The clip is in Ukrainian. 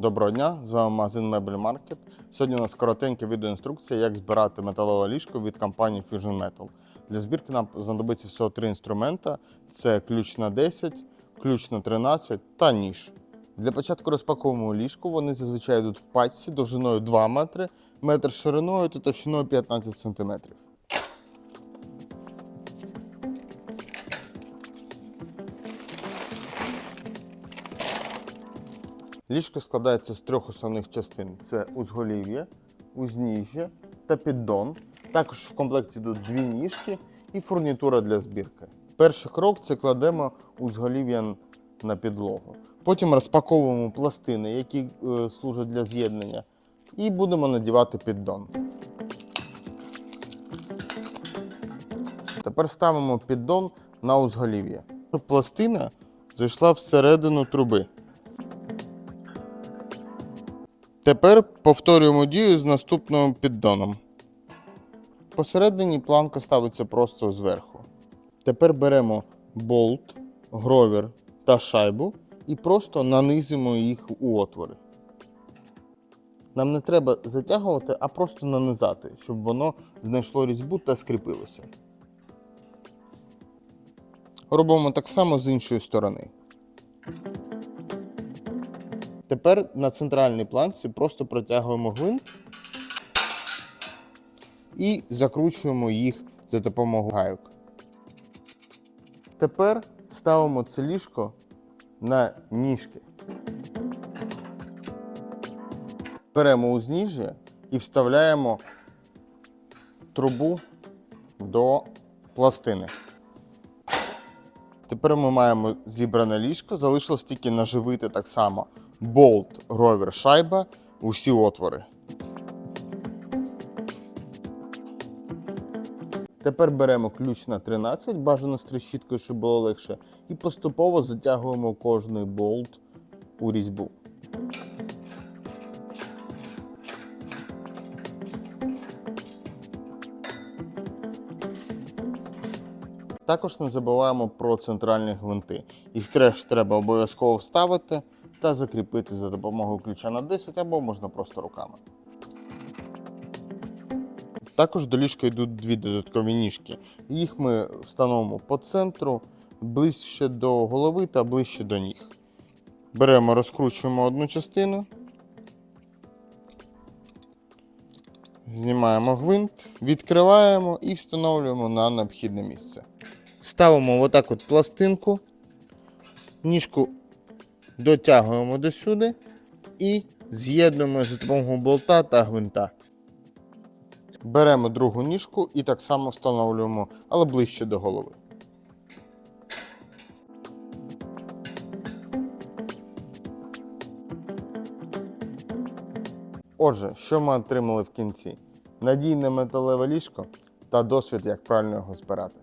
Доброго дня, з вами магазин Мебель Маркет. Сьогодні у нас коротенька відеоінструкція, як збирати металеве ліжко від компанії Fusion Metal. Для збірки нам знадобиться всього три інструмента: це ключ на 10, ключ на 13 та ніж. Для початку розпаковуємо ліжко. Вони зазвичай йдуть в пачці довжиною 2 метри, метр шириною та товщиною 15 см. Ліжко складається з трьох основних частин: це узголів'я, узніжжя та піддон. Також в комплекті йдуть дві ніжки і фурнітура для збірки. Перший крок це кладемо узголів'я на підлогу. Потім розпаковуємо пластини, які е, служать для з'єднання, і будемо надівати піддон. Тепер ставимо піддон на узголів'я. Щоб пластина зайшла всередину труби. Тепер повторюємо дію з наступним піддоном. Посередині планка ставиться просто зверху. Тепер беремо болт, гровер та шайбу і просто нанизимо їх у отвори. Нам не треба затягувати, а просто нанизати, щоб воно знайшло різьбу та скріпилося. Робимо так само з іншої сторони. Тепер на центральній планці просто протягуємо гвинт і закручуємо їх за допомогою гайок. Тепер ставимо це ліжко на ніжки. Беремо узніжжя і вставляємо трубу до пластини. Тепер ми маємо зібране ліжко, залишилось тільки наживити так само болт, гровер, шайба, усі отвори. Тепер беремо ключ на 13, бажано з трещіткою, щоб було легше, і поступово затягуємо кожний болт у різьбу. Також не забуваємо про центральні гвинти. Їх теж треба обов'язково вставити та закріпити за допомогою ключа на 10 або можна просто руками. Також до ліжка йдуть дві додаткові ніжки. Їх ми встановимо по центру, ближче до голови та ближче до ніг. Беремо, розкручуємо одну частину. Знімаємо гвинт, відкриваємо і встановлюємо на необхідне місце. Ставимо отак от пластинку, ніжку дотягуємо до сюди і з'єднуємо за допомогою болта та гвинта. Беремо другу ніжку і так само встановлюємо, але ближче до голови. Отже, що ми отримали в кінці? Надійне металеве ліжко та досвід, як правильно його збирати.